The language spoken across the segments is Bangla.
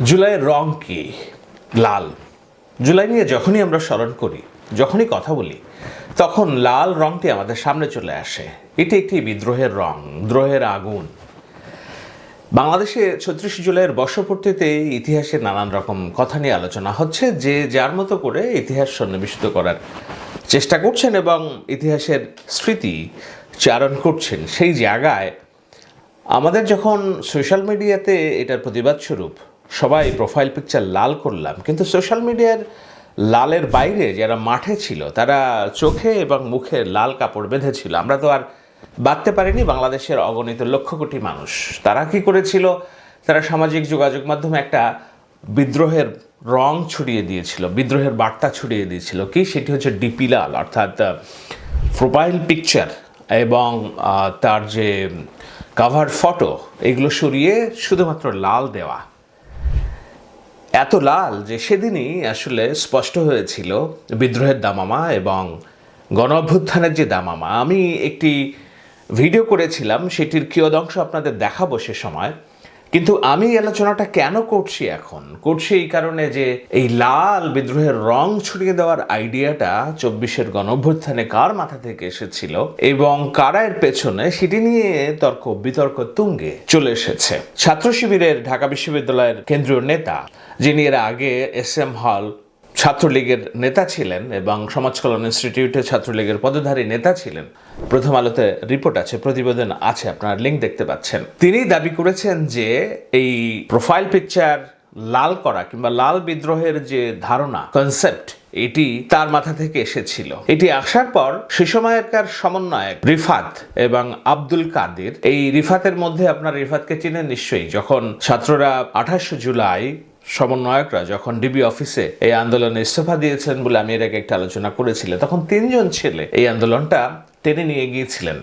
জুলাইয়ের রং কি? লাল। জুলাই নিয়ে যখনই আমরা স্মরণ করি, যখনই কথা বলি, তখন লাল রংটি আমাদের সামনে চলে আসে। এটি একটি বিদ্রোহের রং, দ্রোহের আগুন। বাংলাদেশে ছত্রিশ জুলাইয়ের বর্ষপূর্তিতে ইতিহাসের নানান রকম কথা নিয়ে আলোচনা হচ্ছে, যে যার মতো করে ইতিহাস সন্নিবেশিত করার চেষ্টা করছেন এবং ইতিহাসের স্মৃতি চারণ করছেন। সেই জায়গায় আমাদের যখন সোশ্যাল মিডিয়াতে এটার প্রতিবাদ স্বরূপ সবাই প্রোফাইল পিকচার লাল করলাম, কিন্তু সোশ্যাল মিডিয়ার লালের বাইরে যারা মাঠে ছিল, তারা চোখে এবং মুখে লাল কাপড় বেঁধেছিল। আমরা তো আর বাঁধতে পারিনি, বাংলাদেশের অগণিত লক্ষ কোটি মানুষ। তারা কি করেছিল? তারা সামাজিক যোগাযোগ মাধ্যমে একটা বিদ্রোহের রং ছড়িয়ে দিয়েছিল, বিদ্রোহের বার্তা ছড়িয়ে দিয়েছিল। কি? সেটি হচ্ছে ডিপি লাল অর্থাৎ প্রোফাইল পিকচার এবং তার যে কাভার ফটো এগুলো সরিয়ে শুধুমাত্র লাল দেওয়া। এত লাল যে সেদিনই আসলে স্পষ্ট হয়েছিল বিদ্রোহের দামামা এবং গণ অভ্যুত্থানের যে দামামা। আমি একটি ভিডিও করেছিলাম, সেটির কিয়দংশ আপনাদের দেখাবো সে সময়। কিন্তু আমি আলোচনাটা কেন করছি এখন? করছি এই কারণে যে এই লাল বিদ্রোহের রং ছড়িয়ে দেওয়ার আইডিয়াটা চব্বিশের গণ অভ্যুত্থানে কার মাথা থেকে এসেছিল এবং কারা এর পেছনে সেটি নিয়ে তর্ক বিতর্ক তুঙ্গে চলে এসেছে। ছাত্র শিবিরের ঢাকা বিশ্ববিদ্যালয়ের কেন্দ্রীয় নেতা, যিনি এর আগে এস এম হল ছাত্রলীগের নেতা ছিলেন এবং সমাজ কল্যাণ ইনস্টিটিউটে ছাত্রলীগের পদধারী নেতা ছিলেন। প্রথম আলোতে রিপোর্ট আছে, প্রতিবেদন আছে, আপনার লিঙ্ক দেখতে পাচ্ছেন। তিনি দাবি করেছেন যে এই প্রোফাইল পিকচার লাল করা কিংবা লাল বিদ্রোহের যে ধারণা কনসেপ্ট এটি তার মাথা থেকে এসেছিল। এটি আসার পর সে সময়কার সমন্বয়ক রিফাত এবং আব্দুল কাদের, এই রিফাতের মধ্যে আপনার রিফাতকে চিনেন নিশ্চয়ই, যখন ছাত্ররা আঠাশে জুলাই সমন্বয়করা যখন ডিবি অফিসে এই আন্দোলনে ইস্তফা দিয়েছেন বলে আমি এর আগে একটা আলোচনা করেছিলাম, তখন তিনজন ছেলে এই আন্দোলনটা টেনে নিয়ে গিয়েছিলেন।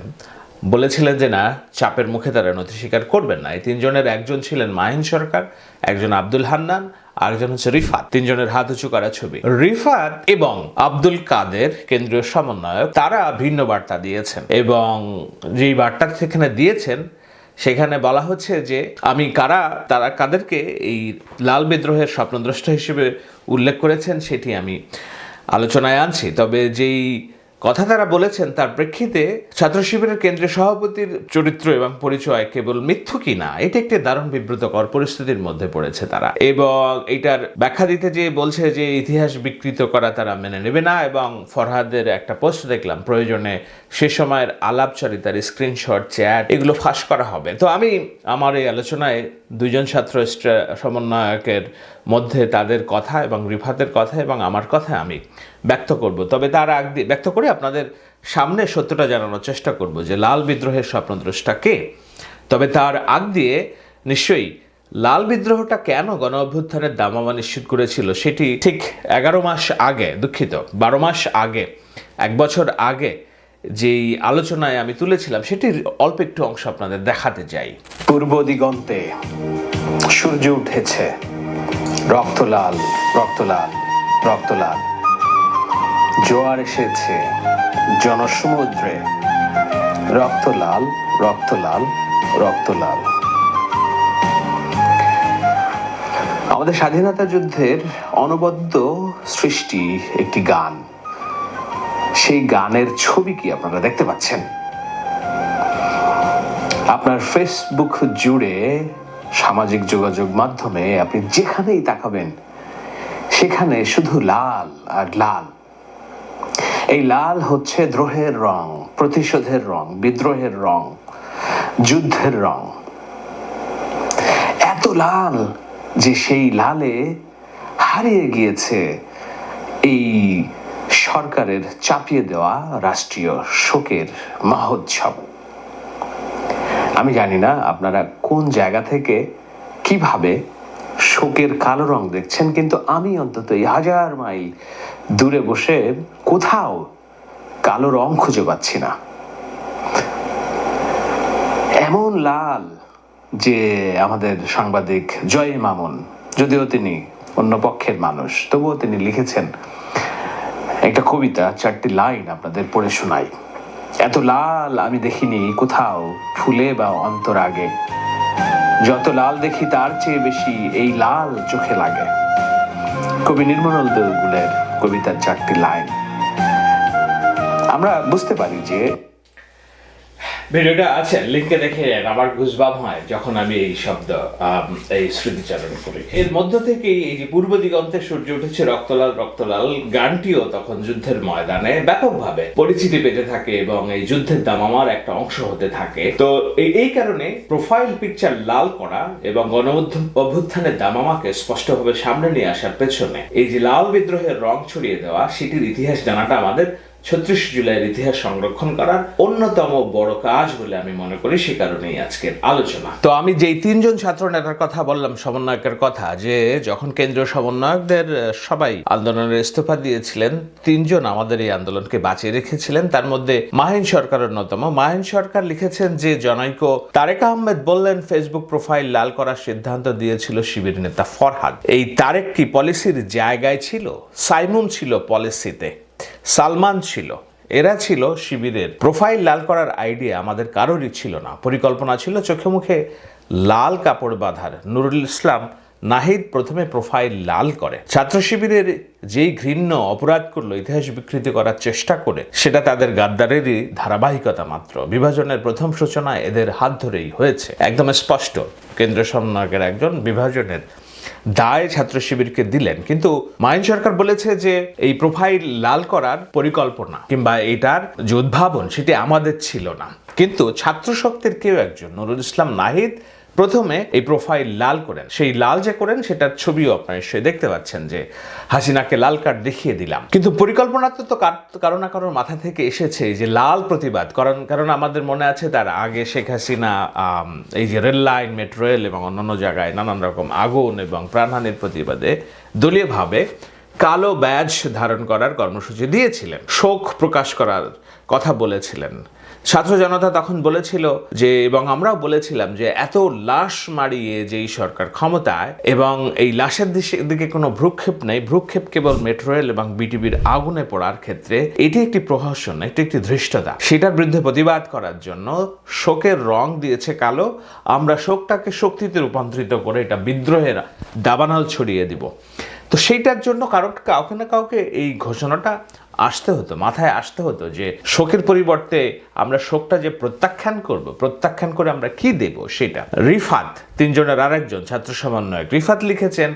বলেছিলেন যে, না, চাপের মুখে তারা নথি স্বীকার করবেন না। এই তিনজনের একজন ছিলেন মাহিন সরকার, একজন আব্দুল হান্নান, আরেকজন হচ্ছে রিফাত। তিনজনের হাত উঁচু করা ছবি। রিফাত এবং আব্দুল কাদের কেন্দ্রীয় সমন্বয়ক, তারা ভিন্ন বার্তা দিয়েছেন এবং যেই বার্তা সেখানে দিয়েছেন সেখানে বলা হচ্ছে যে, আমি কারা? তারা কাদেরকে এই লাল বিদ্রোহের স্বপ্নদ্রষ্ট হিসেবে উল্লেখ করেছেন সেটি আমি আলোচনায় আনছি। তবে যেই কথা তারা বলেছেন, তার প্রেক্ষিতে ছাত্র শিবিরের কেন্দ্রীয় সভাপতির চরিত্র এবং পরিচয় কেবল মিথ্যু কি না? এটা একটি দারুণ বিব্রতকর পরিস্থিতির মধ্যে পড়েছে তারা। এবং এটার ব্যাখ্যা দিতে যে বলছে যে ইতিহাস বিকৃত করা তারা মেনে নেবে না এবং ফরহাদের একটা পোস্ট দেখলাম, প্রয়োজনে সে সময়ের আলাপচারিতার স্ক্রিনশট, চ্যাট, এগুলো ফাঁস করা হবে। তো আমি আমার এই আলোচনায় দুজন ছাত্র সমন্বয়কের মধ্যে তাদের কথা এবং রিফাতের কথা এবং আমার কথা আমি ব্যক্ত করব। তবে তার আগ দিয়ে ব্যক্ত করে আপনাদের সামনে সত্যটা জানানোর চেষ্টা করব যে লাল বিদ্রোহের স্বপ্নদ্রষ্টা কে? তবে তার আগ দিয়ে নিশ্চয়ই লাল বিদ্রোহটা কেন গণ অভ্যুত্থানের দামামা নিশ্চিত করেছিল সেটি ঠিক এগারো মাস আগে, দুঃখিত, বারো মাস আগে, এক বছর আগে যেই আলোচনায় আমি তুলেছিলাম সেটির অল্প একটু অংশ আপনাদের দেখাতে চাই। পূর্ব দিগন্তে সূর্য উঠেছে। রক্তলাল রক্তলাল রক্তলাল। জোয়ার এসেছে, জনসমুদ্রে। রক্তলাল রক্তলাল রক্তলাল। আমাদের স্বাধীনতা যুদ্ধের অনবদ্য সৃষ্টি একটি গান। সেই গানের ছবি কি আপনারা দেখতে পাচ্ছেন? আপনার ফেসবুক জুড়ে সামাজিক যোগাযোগ মাধ্যমে আপনি যেখানেই তাকাবেন, সেখানে শুধু লাল আর লাল। এই লাল হচ্ছে দ্রোহের রং, প্রতিশোধের রং, বিদ্রোহের রং, যুদ্ধের রং। এত লাল যে সেই লালে হারিয়ে গিয়েছে এই সরকারের চাপিয়ে দেওয়া রাষ্ট্রীয় শোকের মহোৎসব। আমি জানি না আপনারা কোন জায়গা থেকে কীভাবে শোকের কালো রং দেখছেন, কিন্তু আমি অন্তত এই হাজার মাইল দূরে বসে কোথাও কালো রং খুঁজে পাচ্ছি না। এমন লাল যে আমাদের সাংবাদিক জয় মামুন, যদিও তিনি অন্য পক্ষের মানুষ, তবুও তিনি লিখেছেন একটা কবিতা, চারটি লাইন আপনাদের পড়ে শোনাই। এত লাল আমি দেখিনি কোথাও, ফুলে বা অন্তর আগে। যত লাল দেখি তার চেয়ে বেশি এই লাল চোখে লাগে। কবি নির্মল দেবগুলের কবিতার চারটি লাইন। আমরা বুঝতে পারি যে ভিডিওটা আছে লিঙ্কে দেখে আমার গুজবাম হয় যখন আমি এই শব্দ এই স্মৃতিচারণ করি। এর মধ্য থেকেই এই যে পূর্ব দিগন্তে সূর্য উঠেছে, রক্তলাল রক্তলাল গানটিও তখন যুদ্ধের ময়দানে ব্যাপকভাবে পরিচিতি পেতে থাকে এবং এই যুদ্ধের দামামার একটা অংশ হতে থাকে। তো এই- এই কারণে প্রোফাইল পিকচার লাল করা এবং গণ অভ্যুত্থানের দামামাকে স্পষ্টভাবে সামনে নিয়ে আসার পেছনে এই যে লাল বিদ্রোহের রং ছড়িয়ে দেওয়া, সেটির ইতিহাস জানাটা আমাদের ছত্রিশ জুলাইয়ের ইতিহাস সংরক্ষণ করার অন্যতম বড় কাজ বলে আমি মনে করি সে কারণেই আজকের আলোচনা। তো আমি যেই তিনজন ছাত্র নেতার কথা বললাম সমন্বয়কের কথা, যে যখন কেন্দ্রীয় সমন্বয়কদের সবাই আন্দোলনের ইস্তফা দিয়েছিলেন, তিনজন আমাদের এই আন্দোলনকে বাঁচিয়ে রেখেছিলেন। তার মধ্যে মাহিন সরকার অন্যতম। মাহিন সরকার লিখেছেন যে, জনৈক তারেক আহমেদ বললেন, ফেসবুক প্রোফাইল লাল করার সিদ্ধান্ত দিয়েছিল শিবির নেতা ফরহাদ। এই তারেক কি পলিসির জায়গায় ছিল? সাইমুন ছিল পলিসিতে। সালমান ছিল। এরা ছিল শিবিরের প্রোফাইল লাল করার আইডিয়া আমাদের কারোরই ছিল না। পরিকল্পনা ছিল চোখে মুখে লাল কাপড় বাঁধার। নুরুল ইসলাম নাহিদ প্রথমে প্রোফাইল লাল করে। ছাত্র শিবিরের যেই ঘৃণ্য অপরাধ করল, ইতিহাস বিকৃতি করার চেষ্টা করে, সেটা তাদের গাদ্দারেরই ধারাবাহিকতা মাত্র। বিভাজনের প্রথম সূচনা এদের হাত ধরেই হয়েছে। একদম স্পষ্ট। কেন্দ্র সমন্বয়কের একজন বিভাজনের দায় ছাত্র শিবিরকে দিলেন। কিন্তু মাইন সরকার বলেছে যে এই প্রোফাইল লাল করার পরিকল্পনা কিংবা এটার যে উদ্ভাবন সেটি আমাদের ছিল না। কিন্তু ছাত্র শক্তির কেউ একজন নুরুল ইসলাম নাহিদ প্রথমে এই প্রোফাইল লাল করেন। সেই লাল যে করেন, সেটার ছবিও আপনারা নিশ্চয়ই দেখতে পাচ্ছেন যে হাসিনাকে লাল কার্ড দেখিয়ে দিলাম। কিন্তু পরিকল্পনা তো কার- না কারোর মাথা থেকে এসেছে যে লাল প্রতিবাদ। কারণ কারণ আমাদের মনে আছে তার আগে শেখ হাসিনা এই যে রেল লাইন মেট্রো রেল এবং অন্যান্য জায়গায় নানান রকম আগুন এবং প্রাণহানির প্রতিবাদে দলীয়ভাবে কালো ব্যাজ ধারণ করার কর্মসূচি দিয়েছিলেন। শোক প্রকাশ করার কথা বলেছিলেন। ছাত্র জনতা তখন বলেছিল যে, এবং আমরাও বলেছিলাম যে, এত লাশ মারিয়ে যেই সরকার ক্ষমতায়, এবং এই লাশের দিকে কোনো ভ্রুক্ষেপ নেই, ভ্রুক্ষেপ কেবল মেট্রো রেল এবং বিটিভির আগুনে পড়ার ক্ষেত্রে এটি একটি প্রহসন, এটি একটি ধৃষ্টতা। সেটার বিরুদ্ধে প্রতিবাদ করার জন্য শোকের রং দিয়েছে কালো, আমরা শোকটাকে শক্তিতে রূপান্তরিত করে এটা বিদ্রোহের দাবানল ছড়িয়ে দিব। তো সেইটার জন্য কারও কাউকে না কাউকে এই ঘোষণাটা আসতে হতো, মাথায় আসতে হতো যে শোকের পরিবর্তে আমরা শোকটা যে প্রত্যাখ্যান করব, প্রত্যাখ্যান করে আমরা কি দেব সেটা। রিফাত, তিনজনের আরেকজন, ছাত্র সমন্বয়ক। রিফাত লিখেছেন,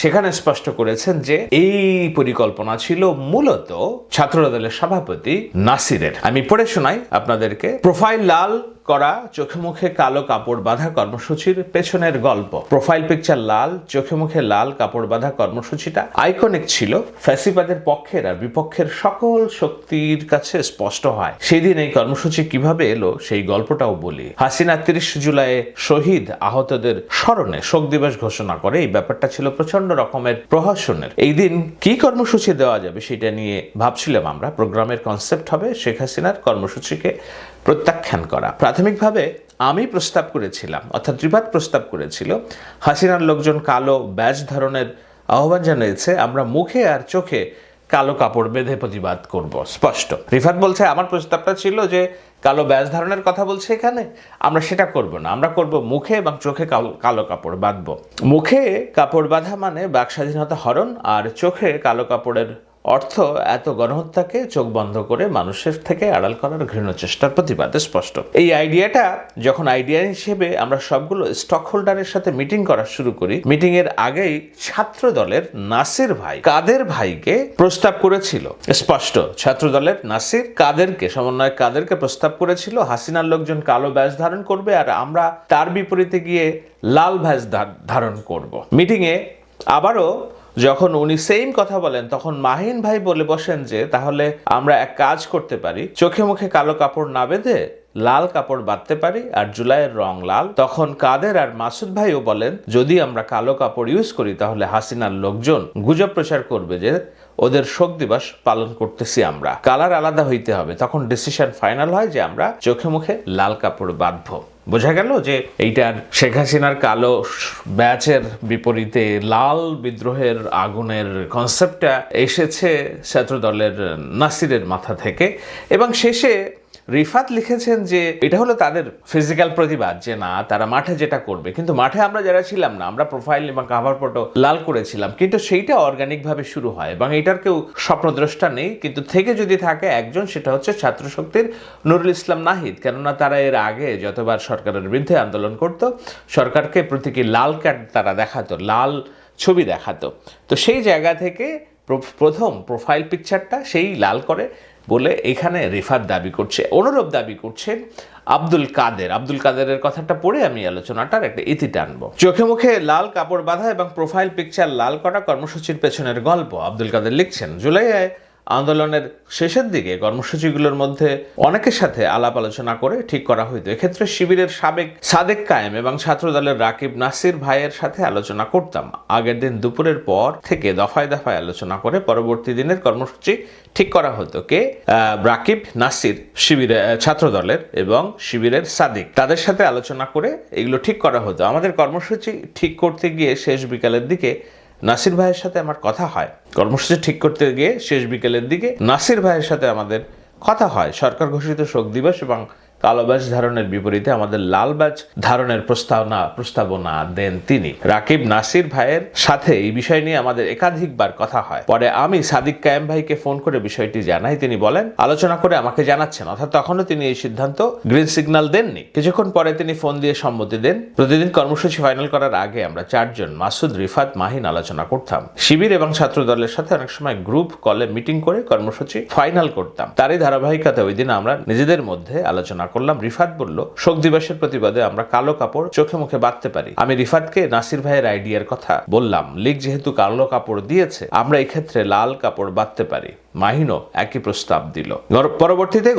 সেখানে স্পষ্ট করেছেন যে এই পরিকল্পনা ছিল মূলত ছাত্রদলের সভাপতি নাসিরের। আমি পড়ে শোনাই আপনাদেরকে। প্রোফাইল লাল করা, চোখে মুখে কালো কাপড় বাঁধা কর্মসূচির পেছনের গল্প। প্রোফাইল পিকচার লাল, চোখে মুখে লাল কাপড় বাঁধা কর্মসূচিটা আইকনিক ছিল। ফ্যাসিবাদের পক্ষের আর বিপক্ষের সকল শক্তির কাছে স্পষ্ট হয়। সেই দিন এই কর্মসূচি কীভাবে এলো, সেই গল্পটাও বলি। হাসিনা তিরিশ জুলাই শহীদ আহতদের স্মরণে শোক দিবস ঘোষণা করে। এই ব্যাপারটা ছিল প্রচণ্ড রকমের প্রহসনের। এই দিন কি কর্মসূচি দেওয়া যাবে সেটা নিয়ে ভাবছিলাম আমরা। প্রোগ্রামের কনসেপ্ট হবে শেখ হাসিনার কর্মসূচিকে প্রত্যাখ্যান করা। প্রাথমিকভাবে আমি প্রস্তাব করেছিলাম, অর্থাৎ ত্রিপাত প্রস্তাব করেছিল, হাসিনার লোকজন কালো ব্যাজ ধরনের আহ্বান জানিয়েছে, আমরা মুখে আর চোখে কালো কাপড় বেঁধে প্রতিবাদ করব, স্পষ্ট। রিফাত বলছে, আমার প্রস্তাবটা ছিল যে কালো ব্যাজ ধারণের কথা বলছে এখানে, আমরা সেটা করব না, আমরা করব মুখে এবং চোখে কালো কাপড় বাঁধবো। মুখে কাপড় বাঁধা মানে বাক স্বাধীনতা হরণ, আর চোখে কালো কাপড়ের অর্থ এত গণহত্যাকে চোখ বন্ধ করে মানুষের থেকে আড়াল করার ঘৃণ চেষ্টার প্রতিবাদে স্পষ্ট। এই আইডিয়াটা যখন আইডিয়া হিসেবে আমরা সবগুলো স্টক হোল্ডারের সাথে মিটিং করা শুরু করি মিটিং এর আগেই ছাত্র দলের নাসির ভাই কাদের ভাইকে প্রস্তাব করেছিল। স্পষ্ট ছাত্র দলের নাসির কাদেরকে সমন্বয় কাদেরকে প্রস্তাব করেছিল, হাসিনার লোকজন কালো ব্যাস ধারণ করবে আর আমরা তার বিপরীতে গিয়ে লাল ধা- ধারণ করব। মিটিংয়ে আবারও যখন উনি সেম কথা বলেন, তখন মাহিন ভাই বলে বসেন যে, তাহলে আমরা এক কাজ করতে পারি। চোখে মুখে কালো কাপড় না বেঁধে লাল কাপড় বাঁধতে পারি আর জুলাইয়ের রং লাল। তখন কাদের আর মাসুদ ভাইও বলেন, যদি আমরা কালো কাপড় ইউজ করি, তাহলে হাসিনার লোকজন গুজব প্রচার করবে যে, ওদের শোক দিবস পালন করতেছি আমরা। কালার আলাদা হইতে হবে। তখন ডিসিশন ফাইনাল হয় যে, আমরা চোখে মুখে লাল কাপড় বাঁধবো। বোঝা গেল যে এইটার শেখ হাসিনার কালো ব্যাচের বিপরীতে লাল বিদ্রোহের আগুনের কনসেপ্টটা এসেছে ছাত্রদলের নাসিরের মাথা থেকে। এবং শেষে রিফাত লিখেছেন যে এটা হলো তাদের ফিজিক্যাল প্রতিবাদ যে না, তারা মাঠে যেটা করবে। কিন্তু মাঠে আমরা যারা ছিলাম না, আমরা প্রোফাইল এবং কাভার ফটো লাল করেছিলাম। কিন্তু সেইটা অর্গানিক ভাবে শুরু হয় এবং এটার কেউ স্বপ্নদ্রষ্টা নেই। কিন্তু থেকে যদি থাকে একজন, সেটা হচ্ছে ছাত্র শক্তির নুরুল ইসলাম নাহিদ। কেননা তারা এর আগে যতবার সরকারের বিরুদ্ধে আন্দোলন করত, সরকারকে প্রতীকী লাল কার্ড তারা দেখাতো, লাল ছবি দেখাতো। তো সেই জায়গা থেকে প্র- প্রথম প্রোফাইল পিকচারটা সেই লাল করে বলে এখানে রেফার দাবি করছে, অনুরূপ দাবি করছে আব্দুল কাদের। আব্দুল কাদেরের কথাটা পড়ে আমি আলোচনাটার একটা ইতি টানবো। চোখে মুখে লাল কাপড় বাঁধা এবং প্রোফাইল পিকচার লাল করা কর্মসূচির পেছনের গল্প আব্দুল কাদের লিখছেন জুলাইয়ে আন্দোলনের শেষের দিকে কর্মসূচিগুলোর মধ্যে অনেকের সাথে আলাপ আলোচনা করে ঠিক করা হইতো। এক্ষেত্রে শিবিরের সাবেক সাদেক কায়েম এবং ছাত্রদলের রাকিব নাসির ভাইয়ের সাথে আলোচনা করতাম। আগের দিন দুপুরের পর থেকে দফায় দফায় আলোচনা করে পরবর্তী দিনের কর্মসূচি ঠিক করা হতো কে রাকিব নাসির শিবিরে ছাত্রদলের এবং শিবিরের সাদিক। তাদের সাথে আলোচনা করে এগুলো ঠিক করা হতো। আমাদের কর্মসূচি ঠিক করতে গিয়ে শেষ বিকালের দিকে নাসির ভাইয়ের সাথে আমার কথা হয়। কর্মসূচি ঠিক করতে গিয়ে শেষ বিকেলের দিকে নাসির ভাইয়ের সাথে আমাদের কথা হয়। সরকার ঘোষিত শোক দিবস এবং কালো ব্যাজ ধারণের বিপরীতে আমাদের লাল ব্যাজ ধারণের প্রস্তাবনা প্রস্তাবনা দেন তিনি। রাকিব নাসির ভাইয়ের সাথে এই বিষয় নিয়ে আমাদের একাধিকবার কথা হয়। পরে আমি সাদিক কায়েম ভাইকে ফোন করে বিষয়টি জানাই। তিনি বলেন, আলোচনা করে আমাকে জানাচ্ছেন। অর্থাৎ তখনও তিনি এই সিদ্ধান্ত গ্রিন সিগন্যাল দেননি। কিছুক্ষণ পরে তিনি ফোন দিয়ে সম্মতি দেন। প্রতিদিন কর্মসূচি ফাইনাল করার আগে আমরা চারজন, মাসুদ, রিফাত, মাহিন আলোচনা করতাম। শিবির এবং ছাত্র দলের সাথে অনেক সময় গ্রুপ কলে মিটিং করে কর্মসূচি ফাইনাল করতাম। তারই ধারাবাহিকতা ওই দিন আমরা নিজেদের মধ্যে আলোচনা করলাম, রিফাত বলল, শোক দিবসের প্রতিবাদে আমরা কালো কাপড় চোখে মুখে বাঁধতে পারি। আমি রিফাতকে নাসির ভাইয়ের আইডিয়ার কথা বললাম লীগ যেহেতু কালো কাপড় দিয়েছে, আমরা এক্ষেত্রে লাল কাপড় বাঁধতে পারি। মাহিনও একই প্রস্তাব দিল। পরবর্তীতে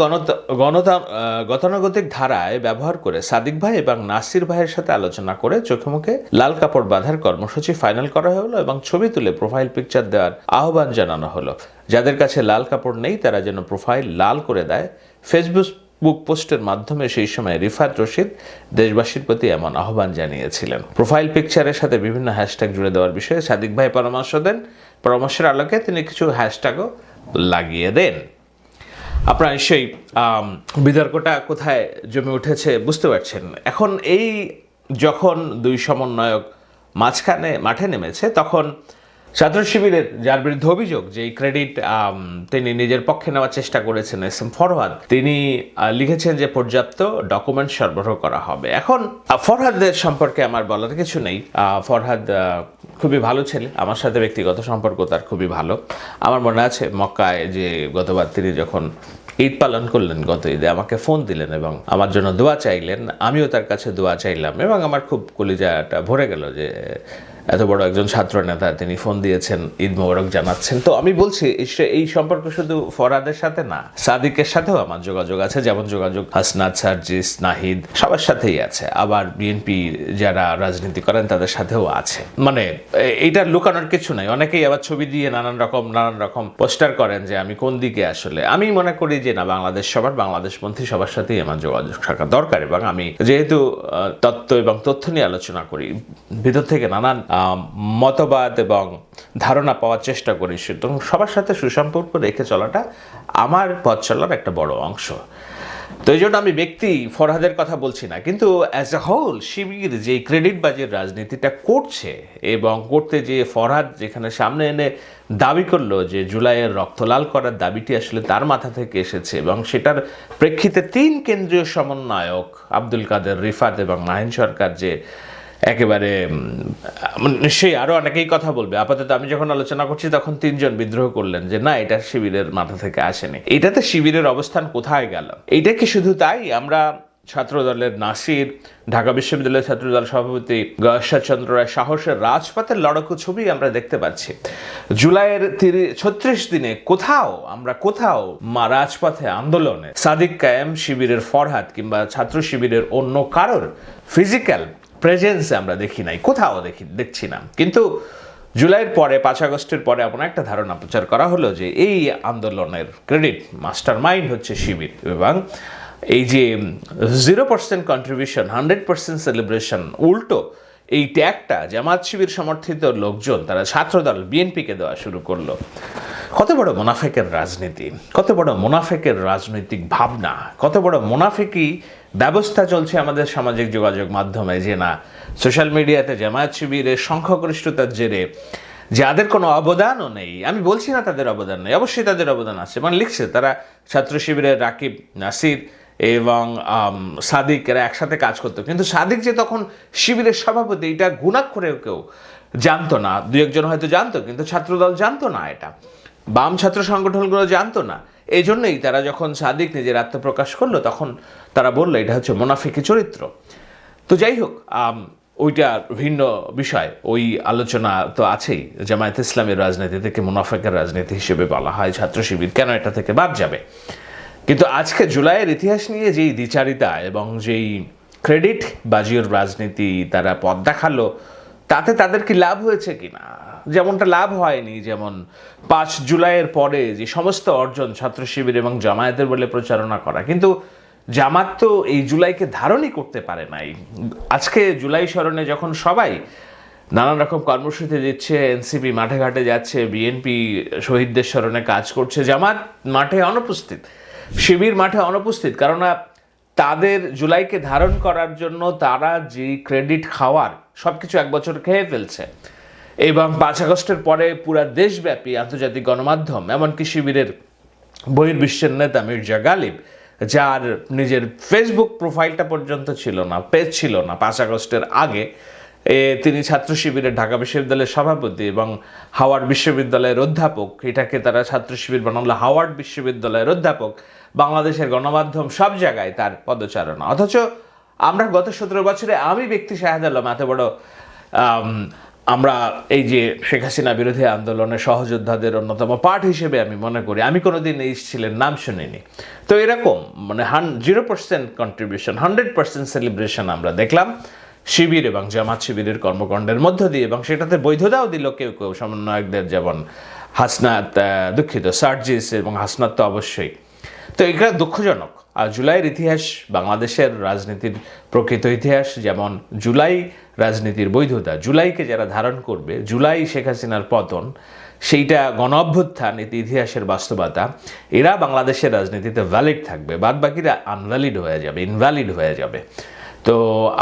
গতানুগতিক ধারায় ব্যবহার করে সাদিক ভাই এবং নাসির ভাইয়ের সাথে আলোচনা করে চোখে মুখে লাল কাপড় বাঁধার কর্মসূচি ফাইনাল করা হলো এবং ছবি তুলে প্রোফাইল পিকচার দেওয়ার আহ্বান জানানো হলো। যাদের কাছে লাল কাপড় নেই, তারা যেন প্রোফাইল লাল করে দেয়। ফেসবুক বুক পোস্টের মাধ্যমে সেই সময় রিফাত রশিদ দেশবাসীর প্রতি এমন আহ্বান জানিয়েছিলেন। প্রোফাইল পিকচারের সাথে বিভিন্ন হ্যাশট্যাগ জুড়ে দেওয়ার বিষয়ে সাদিক ভাই পরামর্শ দেন। পরামর্শের আলোকে তিনি কিছু হ্যাশট্যাগও লাগিয়ে দেন। আপনারা নিশ্চয়ই বিতর্কটা কোথায় জমে উঠেছে বুঝতে পারছেন। এখন এই যখন দুই সমন্বয়ক মাঝখানে মাঠে নেমেছে, তখন ছাত্র শিবিরের যার বিরুদ্ধে অভিযোগ যে এই ক্রেডিট তিনি নিজের পক্ষে নেওয়ার চেষ্টা করেছেন এস এম ফরহাদ, তিনি লিখেছেন যে পর্যাপ্ত ডকুমেন্ট সরবরাহ করা হবে। এখন ফরহাদের সম্পর্কে আমার বলার কিছু নেই। ফরহাদ খুবই ভালো ছেলে। আমার সাথে ব্যক্তিগত সম্পর্ক তার খুবই ভালো। আমার মনে আছে মক্কায় যে গতবার তিনি যখন ঈদ পালন করলেন, গত ঈদে আমাকে ফোন দিলেন এবং আমার জন্য দোয়া চাইলেন, আমিও তার কাছে দোয়া চাইলাম এবং আমার খুব কলিজাটা ভরে গেল যে এত বড় একজন ছাত্র নেতা, তিনি ফোন দিয়েছেন, ঈদ মোবারক জানাচ্ছেন। তো আমি বলছি এই- সম্পর্ক শুধু ফরাদের সাথে না, সাদিকের সাথেও আমার যোগাযোগ আছে, যেমন যোগাযোগ হাসনাত, সার্জিস, নাহিদ, সবার সাথেই আছে। আবার বিএনপি যারা রাজনীতি করেন, তাদের সাথেও আছে। মানে এ- এইটার লুকানোর কিছু নাই। অনেকেই আবার ছবি দিয়ে নানান রকম নানান রকম পোস্টার করেন যে, আমি কোন দিকে আসলে? আমি মনে করি যে, না, বাংলাদেশ সবার বাংলাদেশপন্থী সবার সাথেই আমার যোগাযোগ থাকা দরকার। এবং আমি যেহেতু তত্ত্ব এবং তথ্য নিয়ে আলোচনা করি, ভিতর থেকে নানান মতবাদ এবং ধারণা পাওয়ার চেষ্টা করি। সুতরাং সবার সাথে সুসম্পর্ক রেখে চলাটা আমার পথ চলার একটা বড় অংশ। তো এই জন্য আমি ব্যক্তি ফরহাদের কথা বলছি না, কিন্তু অ্যাজ এ হোল শিবির যে ক্রেডিট বাজির রাজনীতিটা করছে এবং করতে যে ফরহাদ যেখানে সামনে এনে দাবি করল যে জুলাইয়ের রক্ত লাল করার দাবিটি আসলে তার মাথা থেকে এসেছে এবং সেটার প্রেক্ষিতে তিন কেন্দ্রীয় সমন্বয়ক আব্দুল কাদের রিফাত এবং মাহিন সরকার যে একেবারে নিশ্চয়ই আরও অনেকেই কথা বলবে। আপাতত আমি যখন আলোচনা করছি, তখন তিনজন বিদ্রোহ করলেন যে, না, এটা শিবিরের মাথা থেকে আসেনি। এটাতে শিবিরের অবস্থান কোথায় গেল? এইটা কি শুধু তাই? আমরা ছাত্রদলের নাসির, ঢাকা বিশ্ববিদ্যালয়ের ছাত্রদল সভাপতি গয়েশ্বর চন্দ্র রায় সাহসের রাজপথের লড়াকু ছবি আমরা দেখতে পাচ্ছি। জুলাইয়ের তিরিশ ছত্রিশ দিনে কোথাও, আমরা কোথাও মা রাজপথে আন্দোলনে সাদিক কায়েম শিবিরের ফরহাদ কিংবা ছাত্র শিবিরের অন্য কারোর ফিজিক্যাল প্রেজেন্স আমরা দেখি নাই, কোথাও দেখি, দেখছি না। কিন্তু জুলাইয়ের পরে, পাঁচ আগস্টের পরে এমন একটা ধারণা প্রচার করা হলো যে এই আন্দোলনের ক্রেডিট মাস্টার মাইন্ড হচ্ছে শিবির এবং এই যে zero percent contribution hundred percent celebration উল্টো এই ট্যাগটা জামাত শিবির সমর্থিত লোকজন, তারা ছাত্রদল, বিএনপিকে দেওয়া শুরু করল। কত বড় মোনাফেকের রাজনীতি, কত বড় মোনাফেকের রাজনৈতিক ভাবনা, কত বড় মোনাফেকি ব্যবস্থা চলছে আমাদের সামাজিক যোগাযোগ মাধ্যমে যে না, সোশ্যাল মিডিয়াতে জামায়াত শিবিরের সংখ্যাগরিষ্ঠতার জেরে যাদের কোনো অবদানও নেই। আমি বলছি না তাদের অবদান নেই, অবশ্যই তাদের অবদান আছে। মানে লিখছে তারা ছাত্র শিবিরের রাকিব নাসির এবং সাদিক এরা একসাথে কাজ করতো। কিন্তু সাদিক যে তখন শিবিরের সভাপতি, এটা গুণাক্ষরেও কেউ জানতো না। দু একজন হয়তো জানতো, কিন্তু ছাত্রদল জানতো না এটা। বাম ছাত্র সংগঠনগুলো জানতো না। এই জন্যই তারা যখন সাদিক নিজের আত্মপ্রকাশ করল, তখন তারা বলল, এটা হচ্ছে মোনাফিকি চরিত্র। তো যাই হোক ওইটা ভিন্ন বিষয়। ওই আলোচনা তো আছেই। জামায়াত ইসলামের রাজনীতি থেকে মুনাফেকের রাজনীতি হিসেবে বলা হয়। ছাত্র শিবির কেন এটা থেকে বাদ যাবে? কিন্তু আজকে জুলাইয়ের ইতিহাস নিয়ে যেই দ্বিচারিতা এবং যেই ক্রেডিট বাজিওর রাজনীতি তারা পথ দেখাল, তাতে তাদের কি লাভ হয়েছে কিনা? যেমনটা লাভ হয়নি, যেমন পাঁচ জুলাইয়ের পরে যে সমস্ত অর্জন ছাত্র শিবির এবং জামায়াতের বলে প্রচারণা করা। কিন্তু জামাত তো এই জুলাইকে ধারণই করতে পারে নাই। আজকে জুলাই স্মরণে যখন সবাই নানান রকম কর্মসূচি দিচ্ছে, এনসিপি মাঠে ঘাটে যাচ্ছে, বিএনপি শহীদদের স্মরণে কাজ করছে, জামাত মাঠে অনুপস্থিত, শিবির মাঠে অনুপস্থিত কারণ তাদের জুলাইকে ধারণ করার জন্য তারা যে ক্রেডিট খাওয়ার সব কিছু এক বছর খেয়ে ফেলছে। এবং পাঁচ আগস্টের পরে পুরা দেশব্যাপী আন্তর্জাতিক গণমাধ্যম এমনকি শিবিরের বহির্বিশ্বের নেতা মির্জা গালিব যার নিজের ফেসবুক প্রোফাইলটা পর্যন্ত ছিল না পেজ ছিল না পাঁচ আগস্টের আগে এ, তিনি ছাত্র শিবিরের ঢাকা বিশ্ববিদ্যালয়ের সভাপতি এবং হাওয়ার্ড বিশ্ববিদ্যালয়ের অধ্যাপক। এটাকে তারা ছাত্র শিবির বানালো হাওয়ার্ড বিশ্ববিদ্যালয়ের অধ্যাপক। বাংলাদেশের গণমাধ্যম সব জায়গায় তার পদচারণা। অথচ আমরা গত সতেরো বছরে আমি ব্যক্তি শাহেদ আলম এত বড় আমরা এই যে শেখ হাসিনা বিরোধী আন্দোলনের সহযোদ্ধাদের অন্যতম পার্ট হিসেবে আমি মনে করি। আমি কোনোদিন এই ছিলেন নাম শুনিনি। তো এরকম মানে হান zero percent contribution hundred percent celebration আমরা দেখলাম। শিবির এবং জামাত শিবিরের কর্মকাণ্ডের মধ্য দিয়ে এবং সেটাতে বৈধতাও দিল কেউ কেউ। সমন্বয়কদের যেমন হাসনাত দুঃখিত, সার্জিস এবং হাসনাত তো অবশ্যই। তো এটা দুঃখজনক। আর জুলাইয়ের ইতিহাস বাংলাদেশের রাজনীতির প্রকৃত ইতিহাস, যেমন জুলাই রাজনীতির বৈধতা, জুলাইকে যারা ধারণ করবে, জুলাই শেখ হাসিনার পতন, সেইটা গণ অভ্যুত্থান ইতিহাসের বাস্তবতা, এরা বাংলাদেশের রাজনীতিতে ভ্যালিড থাকবে বাদ বাকিরা আনভ্যালিড হয়ে যাবে ইনভ্যালিড হয়ে যাবে। তো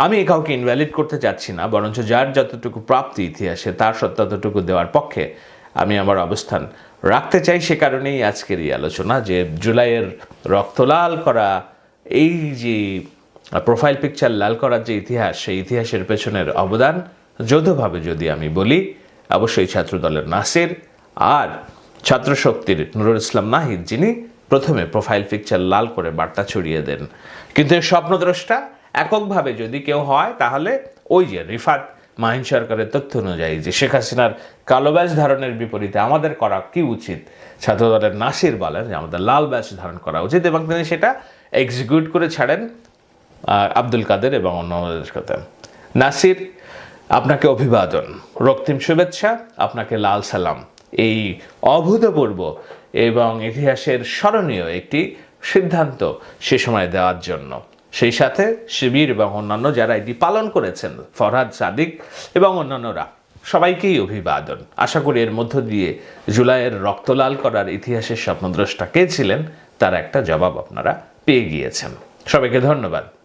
আমি কাউকে ইনভ্যালিড করতে চাচ্ছি না, বরঞ্চ যার যতটুকু প্রাপ্তি ইতিহাসে, তার ততটুকু দেওয়ার পক্ষে আমি আমার অবস্থান রাখতে চাই সে কারণেই আজকের এই আলোচনা যে জুলাইয়ের রক্ত লাল করা, এই যে প্রোফাইল পিকচার লাল করার যে ইতিহাস, সেই ইতিহাসের পেছনের অবদান যৌথভাবে যদি আমি বলি, অবশ্যই ছাত্রদলের নাসির আর ছাত্র শক্তির নুরুল ইসলাম নাহিদ যিনি প্রথমে প্রোফাইল পিকচার লাল করে বার্তা ছড়িয়ে দেন। কিন্তু স্বপ্নদ্রষ্টা এককভাবে যদি কেউ হয়, তাহলে ওই যে রিফাত মাহিন সরকারের তথ্য অনুযায়ী যে শেখ হাসিনার কালো ব্যাজ ধারণের বিপরীতে আমাদের করা কি উচিত? ছাত্রদলের নাসির বলেন যে আমাদের লাল ব্যাজ ধারণ করা উচিত এবং তিনি সেটা এক্সিকিউট করে ছাড়েন আব্দুল কাদের এবং অন্যদের সাথে। নাসির, আপনাকে অভিবাদন, রক্তিম শুভেচ্ছা, আপনাকে লাল সালাম। এই অভূতপূর্ব এবং ইতিহাসের স্মরণীয় একটি সিদ্ধান্ত সে সময় দেওয়ার জন্য। সেই সাথে শিবির এবং অন্যান্য যারা এটি পালন করেছেন, ফরহাদ সাদিক এবং অন্যান্যরা, সবাইকেই অভিবাদন। আশা করি এর মধ্য দিয়ে জুলাইয়ের রক্তলাল করার ইতিহাসের স্বপ্নদ্রষ্টা কে ছিলেন, তার একটা জবাব আপনারা পেয়ে গিয়েছেন। সবাইকে ধন্যবাদ।